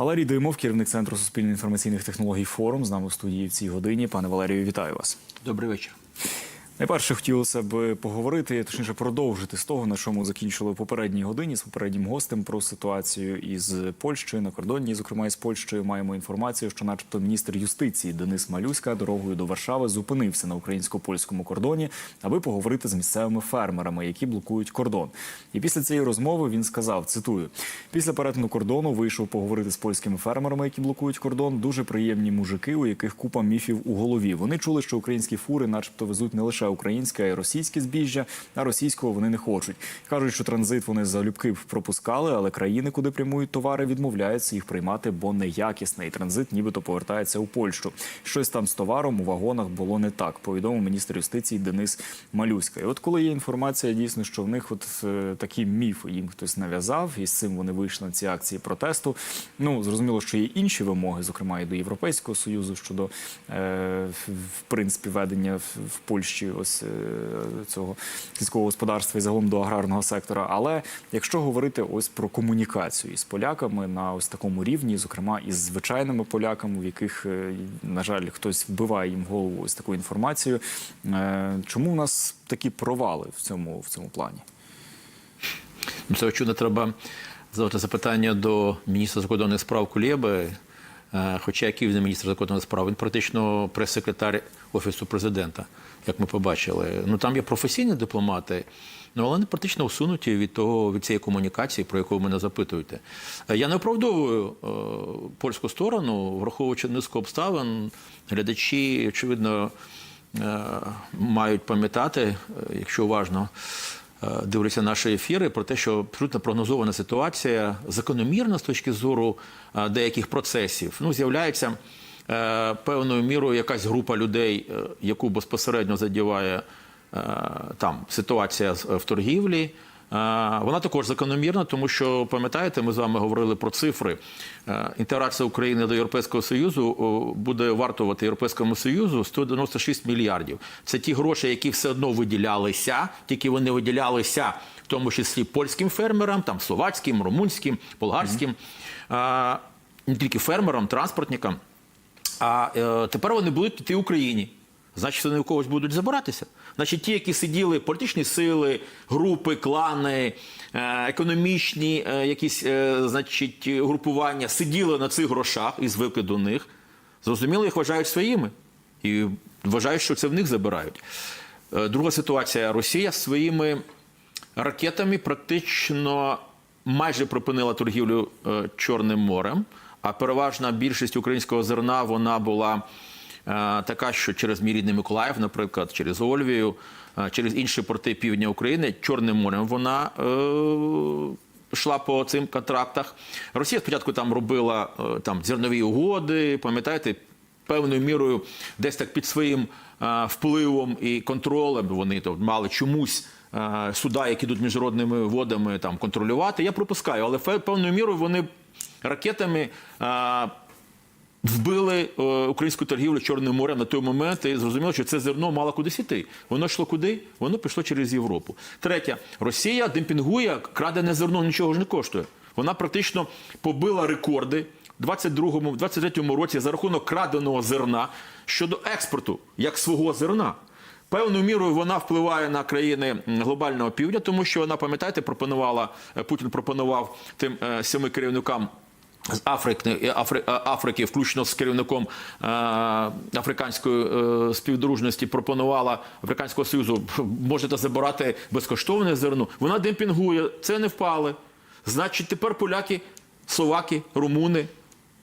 Валерій Димов, керівник центру суспільно-інформаційних технологій форум, з нами в студії в цій годині. Пане Валерію, вітаю вас. Добрий вечір. Найперше хотілося б поговорити, точніше продовжити з того, на чому закінчили в попередній годині з попереднім гостем про ситуацію із Польщею на кордоні, зокрема із Польщею. Маємо інформацію, що, начебто, міністр юстиції Денис Малюська дорогою до Варшави зупинився на українсько-польському кордоні, аби поговорити з місцевими фермерами, які блокують кордон. І після цієї розмови він сказав: цитую: після перетину кордону вийшов поговорити з польськими фермерами, які блокують кордон. Дуже приємні мужики, у яких купа міфів у голові. Вони чули, що українські фури, начебто, везуть не лише українське, й російське збіжжя, а російського вони не хочуть. Кажуть, що транзит вони залюбки пропускали, але країни, куди прямують товари, відмовляються їх приймати, бо неякісний І транзит, нібито повертається у Польщу. Щось там з товаром у вагонах було не так. Повідомив міністр юстиції Денис Малюська. І от коли є інформація, дійсно, що в них от е, такі міфи їм хтось нав'язав, і з цим вони вийшли на ці акції протесту. Ну зрозуміло, що є інші вимоги, зокрема і до Європейського союзу щодо е, в принципі ведення в, в Польщі ось е, цього сільського господарства і загалом до аграрного сектора. Але якщо говорити ось про комунікацію із поляками на ось такому рівні, зокрема із звичайними поляками, в яких, е, на жаль, хтось вбиває їм голову ось таку інформацію. е, Чому у нас такі провали в цьому в цьому плані? Це очевидно, треба задати запитання до міністра закордонних справ Кулєби. Е, Хоча який він міністр закордонних справ, він практично прес-секретар Офісу президента, як ми побачили. Ну там є професійні дипломати, ну але вони практично усунуті від того від цієї комунікації, про яку ви мене запитуєте. Е, Я не оправдовую е, польську сторону, враховуючи низку обставин, глядачі, очевидно, е, мають пам'ятати, е, якщо уважно е, дивляться наші ефіри, про те, що абсолютно прогнозована ситуація, закономірна з точки зору е, деяких процесів, ну, з'являється е, певною мірою якась група людей, яку безпосередньо задіває там ситуація в торгівлі. Вона також закономірна, тому що пам'ятаєте, ми з вами говорили про цифри. Е, Інтеграція України до Європейського Союзу буде вартувати Європейському Союзу 196 мільярдів. Це ті гроші, які все одно виділялися, тільки вони виділялися в тому числі польським фермерам, там словацьким, румунським, болгарським, Е, не тільки фермерам, транспортникам. А е, тепер вони будуть йти Україні. Значить, вони у когось будуть забиратися. Значить, ті, які сиділи, політичні сили, групи, клани, е, економічні е, якісь е, значить, групування сиділи на цих грошах і звикли до них. Зрозуміло, їх вважають своїми. І вважають, що це в них забирають. Друга ситуація. Росія своїми ракетами практично майже припинила торгівлю Чорним морем, а переважна більшість українського зерна вона була така, що через мій рідний Миколаїв, наприклад, через Ольвію, е, через інші порти півдня України, Чорним морем вона. Е, Йшла по цим контрактах. Росія спочатку там робила е, там зернові угоди, пам'ятаєте, певною мірою десь так під своїм е, впливом і контролем вони то мали чомусь е, суда, які йдуть міжнародними водами там контролювати. Я пропускаю, але певною мірою вони ракетами. е, Вбили е, українську торгівлю Чорним морем на той момент і зрозуміло, що це зерно мало кудись іти. Воно йшло куди? Воно пішло через Європу. Третє, Росія демпінгує, крадене зерно нічого ж не коштує. Вона практично побила рекорди в 22-му, в 23-му році за рахунок краденого зерна щодо експорту як свого зерна. Певною мірою вона впливає на країни глобального півдня, тому що вона, пам'ятаєте, пропонувала е, Путін пропонував тим е, семи керівникам з Африки, е, е, Африки, включно з керівником е, африканської співдружності, пропонувала Африканського Союзу, можете забирати безкоштовне зерно. Вона демпінгує, це не впали. Значить, тепер поляки, словаки, румуни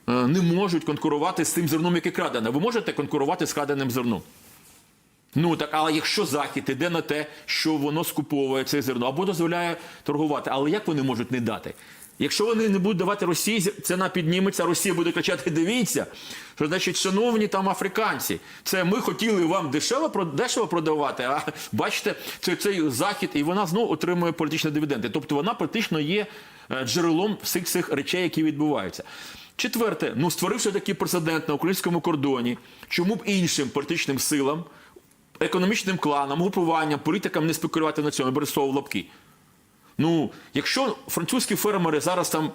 не можуть конкурувати з тим зерном, яке крадене. Ви можете конкурувати з краденим зерном? Ну так, але якщо захід іде на те, що воно скуповує це зерно або дозволяє торгувати, але як вони можуть не дати? Якщо вони не будуть давати Росії, ціна підніметься, Росія буде кричати: дивіться, що значить, шановні там африканці, це ми хотіли вам дешево дешево продавати. А бачите, це цей захід, і вона знову отримує політичні дивіденди. Тобто вона практично є е, джерелом всіх цих речей, які відбуваються. Четверте, ну створивши такий прецедент на українському кордоні, чому б іншим політичним силам економічним кланам, групуванням, політикам не спекулювати на цьому, бересову лапки. Ну, якщо французькі фермери зараз там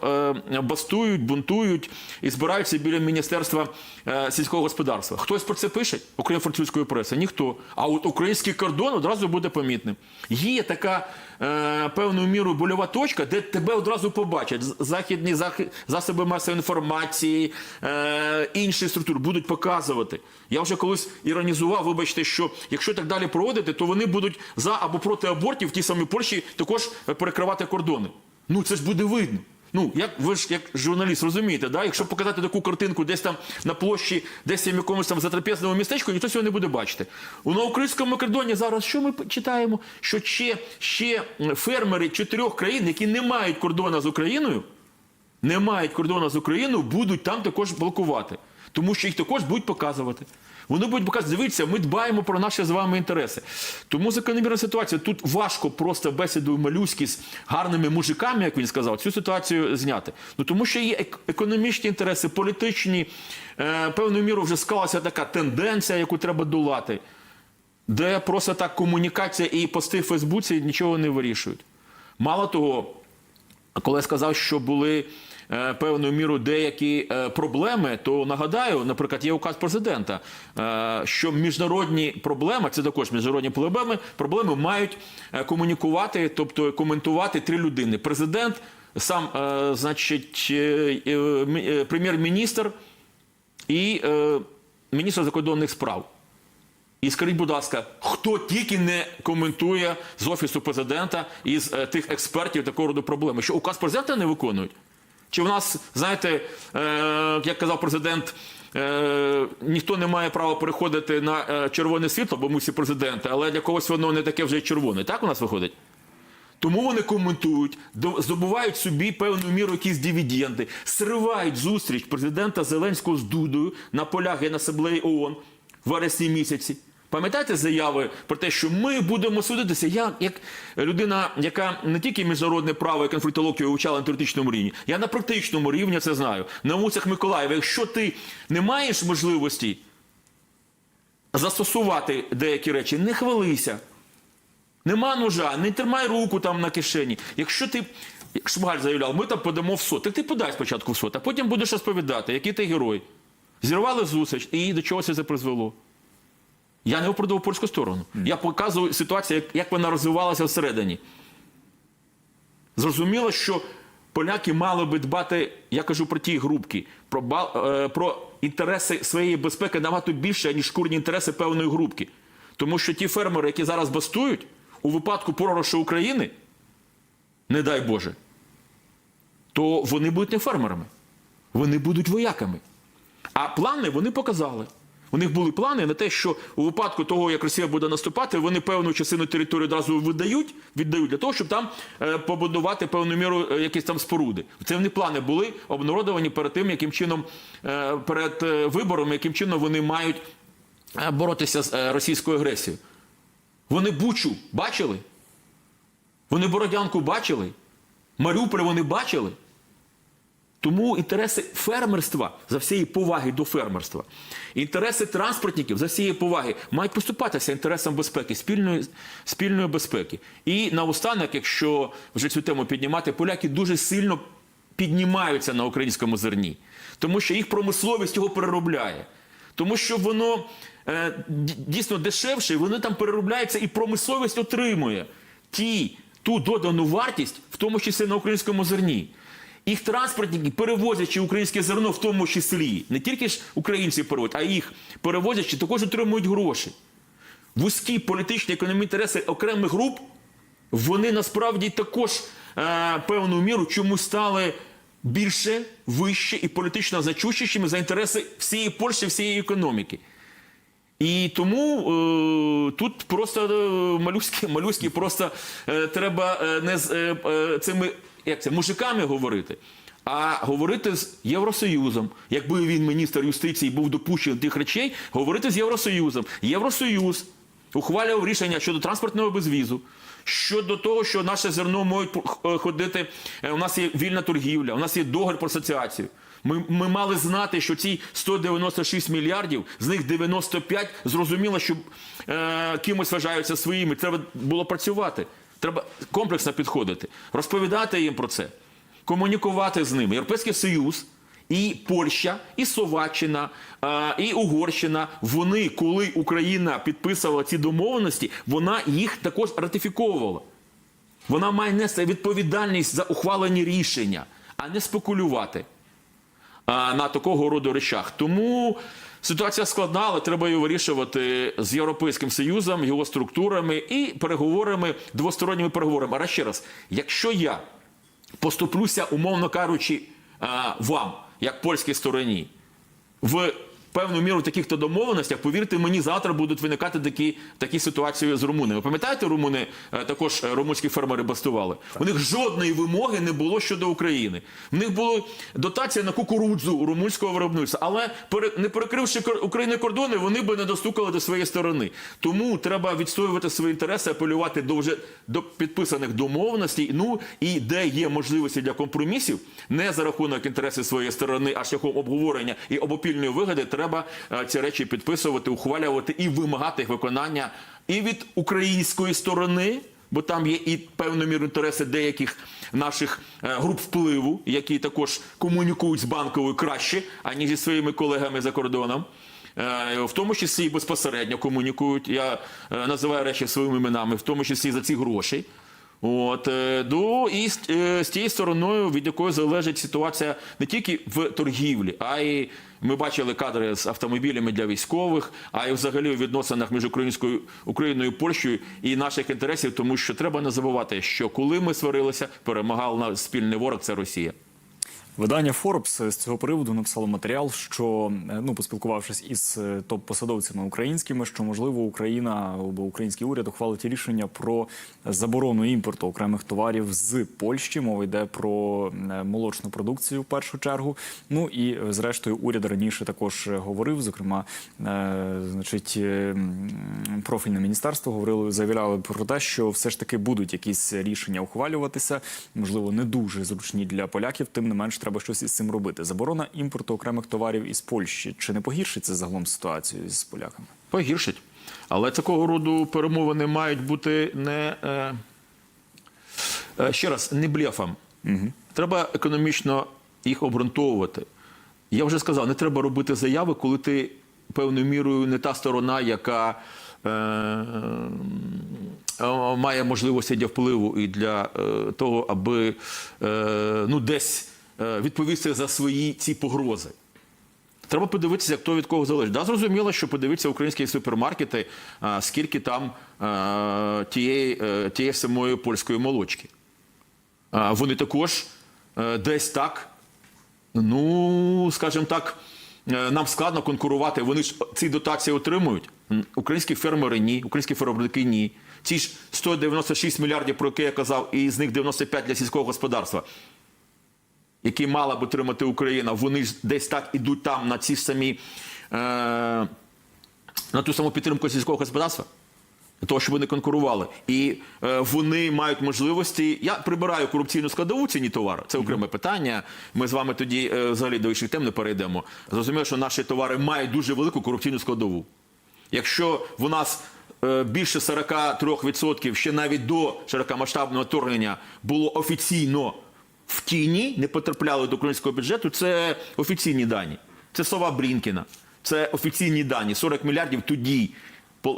е, бастують, бунтують і збираються біля міністерства е, сільського господарства, хтось про це пише, окрім французької преси? Ніхто. А от український кордон одразу буде помітним. Є така е, певною мірою больова точка, де тебе одразу побачать. Західні засоби масової інформації, е, інші структури будуть показувати. Я вже колись іронізував, вибачте, що якщо так далі проводити, то вони будуть за або проти абортів в тій самій Польщі також перекривати кордони. Ну це ж буде видно. Ну, як ви ж як журналіст розумієте, да? якщо показати таку картинку десь там на площі, десь в якомусь там затрапезному містечку, ніхто цього не буде бачити. У українському кордоні зараз що ми читаємо? Що ще, ще фермери чотирьох країн, які не мають кордону з Україною, не мають кордону з Україною, будуть там також блокувати. Тому що їх також будуть показувати. Вони будуть показувати, дивіться, ми дбаємо про наші з вами інтереси. Тому закономірна ситуація. Тут важко просто бесідою малюськи з гарними мужиками, як він сказав, цю ситуацію зняти. Ну тому що є економічні інтереси, політичні, е, певною мірою вже склалася така тенденція, яку треба долати, де просто так комунікація і пости в Фейсбуці нічого не вирішують. Мало того, коли я сказав, що були певною мірою деякі е, проблеми, то нагадаю, наприклад, є указ президента, е, що міжнародні проблеми, це також міжнародні проблеми, проблеми мають е, комунікувати, тобто коментувати три людини: президент, сам, е, значить, е, е, мі- е, прем'єр-міністр і е, міністр закордонних справ. І скажіть, будь ласка, хто тільки не коментує з офісу президента із е, тих експертів такого роду проблеми? Що указ президента не виконують? Чи в нас, знаєте, е, як казав президент, е, ніхто не має права переходити на е, червоне світло, бо ми всі президенти, але для когось воно не таке вже червоне. Так у нас виходить? Тому вони коментують, до- здобувають собі певну міру якісь дивіденди, сривають зустріч президента Зеленського з Дудою на полях Генасаблеї ООН в вересні місяці. Пам'ятаєте заяви про те, що ми будемо судитися? Я, як людина, яка не тільки міжнародне право і конфліктологію вивчала на теоретичному рівні, я на практичному рівні це знаю. На вулицях Миколаєва, якщо ти не маєш можливості застосувати деякі речі, не хвалися. Нема ножа, не тримай руку там на кишені. Якщо ти, як Шмигаль заявляв, ми там подамо в суд, так ти подай спочатку в суд, а потім будеш розповідати, який ти герой. Зірвали зустріч і до чого це призвело. Я не оправдував польську сторону. Я показую ситуацію, як, як вона розвивалася всередині. Зрозуміло, що поляки мали би дбати, я кажу про ті групки, про, е, про інтереси своєї безпеки набагато більше, ніж шкурні інтереси певної групки. Тому що ті фермери, які зараз бастують, у випадку програшу України, не дай Боже, то вони будуть не фермерами, вони будуть вояками. А плани вони показали. У них були плани на те, що у випадку того, як Росія буде наступати, вони певну частину території одразу видають, віддають для того, щоб там е, побудувати певну міру е, якісь там споруди. Це вони плани були обнародовані перед тим, яким чином е, перед вибором, яким чином вони мають боротися з російською агресією. Вони Бучу бачили? Вони Бородянку бачили? Маріуполь вони бачили? Тому інтереси фермерства за всієї поваги до фермерства, інтереси транспортників за всієї поваги мають поступатися інтересам безпеки, спільної, спільної безпеки. І наостанок, якщо вже цю тему піднімати, поляки дуже сильно піднімаються на українському зерні, тому що їх промисловість його переробляє. Тому що воно е, дійсно дешевше, і вони там переробляються, і промисловість отримує ті, ту додану вартість, в тому числі на українському зерні. Їх транспортники, перевозячи українське зерно, в тому числі, не тільки ж українці перевозять, а їх перевозячи, також отримують гроші. Вузькі політичні економічні інтереси окремих груп, вони насправді також е, певну міру чомусь стали більше, вище і політично значущими за інтереси всієї Польщі, всієї економіки. І тому е, тут просто е, малюськи, малюськи просто е, треба е, не з е, е, цими як це, мужиками говорити, а говорити з Євросоюзом. Якби він міністр юстиції був допущений до тих речей, говорити з Євросоюзом. Євросоюз ухвалював рішення щодо транспортного безвізу. Щодо того, що наше зерно можуть е, ходити, е, у нас є вільна торгівля, у нас є договір про асоціацію. Ми, ми мали знати, що ці 196 мільярдів, з них 95, зрозуміло, що е, кимось вважаються своїми. Треба було працювати. Треба комплексно підходити, розповідати їм про це, комунікувати з ними. Європейський Союз. І Польща, і Словаччина, і Угорщина. Вони, коли Україна підписувала ці домовленості, вона їх також ратифіковувала. Вона має нести відповідальність за ухвалені рішення, а не спекулювати на такого роду речах. Тому ситуація складна, але треба її вирішувати з Європейським Союзом, його структурами і переговорами, двосторонніми переговорами. А ще раз, якщо я поступлюся, умовно кажучи, вам, як польській стороні, в певну міру таких то домовленостях, повірте мені, завтра будуть виникати такі, такі ситуації з румунами. Пам'ятаєте, румуни е, також е, румунські фермери бастували? У них жодної вимоги не було щодо України. В них була дотація на кукурудзу румунського виробництва, але не перекривши України кордони, вони би не достукали до своєї сторони. Тому треба відстоювати свої інтереси, апелювати до вже до підписаних домовленостей. Ну і де є можливості для компромісів, не за рахунок інтересів своєї сторони, а шляхом обговорення і обопільної вигоди, треба е, ці речі підписувати, ухвалювати і вимагати їх виконання і від української сторони. Бо там є і певною мірою інтереси деяких наших е, груп впливу, які також комунікують з банковою краще, аніж зі своїми колегами за кордоном. Е, В тому числі і безпосередньо комунікують. Я називаю речі своїми іменами, в тому числі за ці гроші. От ну і з, е, з тією стороною, від якої залежить ситуація не тільки в торгівлі, а й ми бачили кадри з автомобілями для військових, а й взагалі у відносинах між українською Україною і Польщею і наших інтересів, тому що треба не забувати, що коли ми сварилися, перемагав на спільний ворог це Росія. Видання Forbes з цього приводу написало матеріал, що е, ну поспілкувавшись із е, топ-посадовцями українськими, що можливо Україна або український уряд ухвалить рішення про заборону імпорту окремих товарів з Польщі. Мова йде про е, молочну продукцію в першу чергу. Ну і зрештою уряд раніше також говорив. Зокрема, значить, профільне міністерство говорили, заявляли про те, що все ж таки будуть якісь рішення ухвалюватися, можливо, не дуже зручні для поляків. Тим не менш, треба щось із цим робити. Заборона імпорту окремих товарів із Польщі чи не погіршить це загалом ситуацію з поляками? Погіршить. Але такого роду перемовини мають бути не е, е, ще раз, не блефом. Треба економічно їх обґрунтовувати. Я вже сказав, не треба робити заяви, коли ти певною мірою не та сторона, яка е, має можливості для впливу і для е, того, аби е, ну, десь відповісти за свої ці погрози. Треба подивитися, хто від кого залежить. Да, зрозуміло, що подивитися українські супермаркети, скільки там тієї, е, тієї самої польської молочки. Вони також е, десь так, ну, скажімо так, е, нам складно конкурувати. Вони ж ці дотації отримують. Українські фермери ні, українські виробники ні. Ці ж 196 мільярдів, про які я казав, і з них 95 для сільського господарства які мала б отримати Україна, вони ж десь так ідуть там на ці самі е, на ту саму підтримку сільського господарства. Для того, щоб вони конкурували. І е, вони мають можливості. Я прибираю корупційну складову ціні товару. Це окреме питання. Ми з вами тоді е, взагалі до інших тем не перейдемо. Зрозуміло, що наші товари мають дуже велику корупційну складову. Якщо в нас е, більше 43% ще навіть до широкомасштабного вторгнення було офіційно в тіні, не потрапляли до українського бюджету, це офіційні дані. Це слова Брінкіна. Це офіційні дані. 40 мільярдів тоді.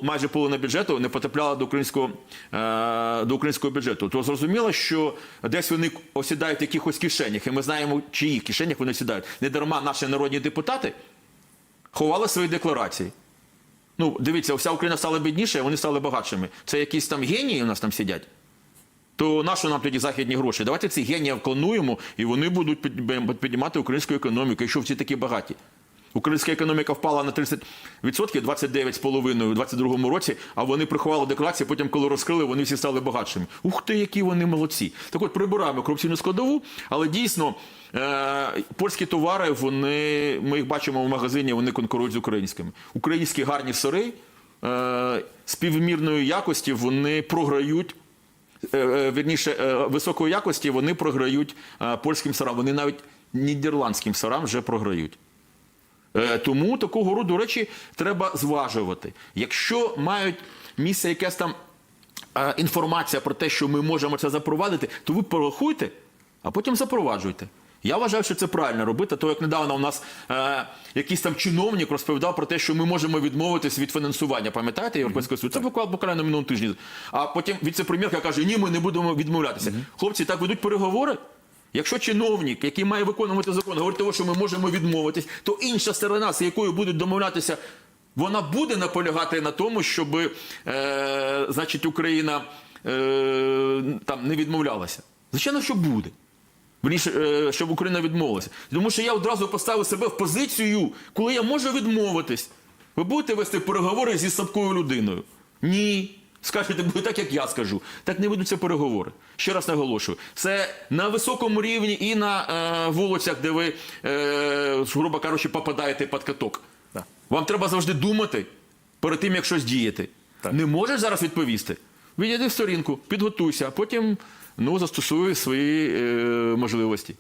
Майже половина бюджету не потрапляла до українського, е, до українського бюджету. То зрозуміло, що десь вони осідають в якихось кишенях, і ми знаємо, чиїх кишенях вони сідають. Недарма наші народні депутати ховали свої декларації. Ну, дивіться, вся Україна стала бідніше, а вони стали багатшими. Це якісь там генії у нас там сидять. То нащо нам тоді західні гроші? Давайте цих геніїв клонуємо, і вони будуть піднімати українську економіку, якщо всі такі багаті. Українська економіка впала на 30%, 29,5% у 2022 році, а вони приховали декларації, потім, коли розкрили, вони всі стали багатшими. Ух ти, які вони молодці. Так от прибираємо корупційну складову, але дійсно е, польські товари, вони, ми їх бачимо в магазині, вони конкурують з українськими. Українські гарні сири е, співмірної якості вони програють вірніше, е, високої якості вони програють е, польським сарам. Вони навіть нідерландським сарам вже програють. Е, Тому такого роду речі треба зважувати. Якщо мають місце якесь там е, інформація про те, що ми можемо це запровадити, то ви порахуйте, а потім запроваджуйте. Я вважаю, що це правильно робити. То як недавно у нас е, якийсь там чиновник розповідав про те, що ми можемо відмовитись від фінансування. Пам'ятаєте Європейського Союзу? Це буквально буквально на минулому тижні. А потім віце-прем'єрка каже: ні, ми не будемо відмовлятися. Хлопці, так ведуть переговори. Якщо чиновник, який має виконувати закон, говорить того, що ми можемо відмовитись, то інша сторона, з якою будуть домовлятися, вона буде наполягати на тому, щоб е, значить, Україна е, там не відмовлялася. Звичайно, що буде. Верніше, щоб Україна відмовилася. Тому що я одразу поставив себе в позицію, коли я можу відмовитись. Ви будете вести переговори зі слабкою людиною? Ні. Скажете, буде так, як я скажу. Так не ведуться переговори. Ще раз наголошую. Це на високому рівні і на е, вулицях, де ви, е, грубо кажучи, попадаєте під каток. Так. Вам треба завжди думати перед тим, як щось діяти. Так. Не можеш зараз відповісти? Відійди в сторінку, підготуйся, а потім ну, застосує свої е, можливості.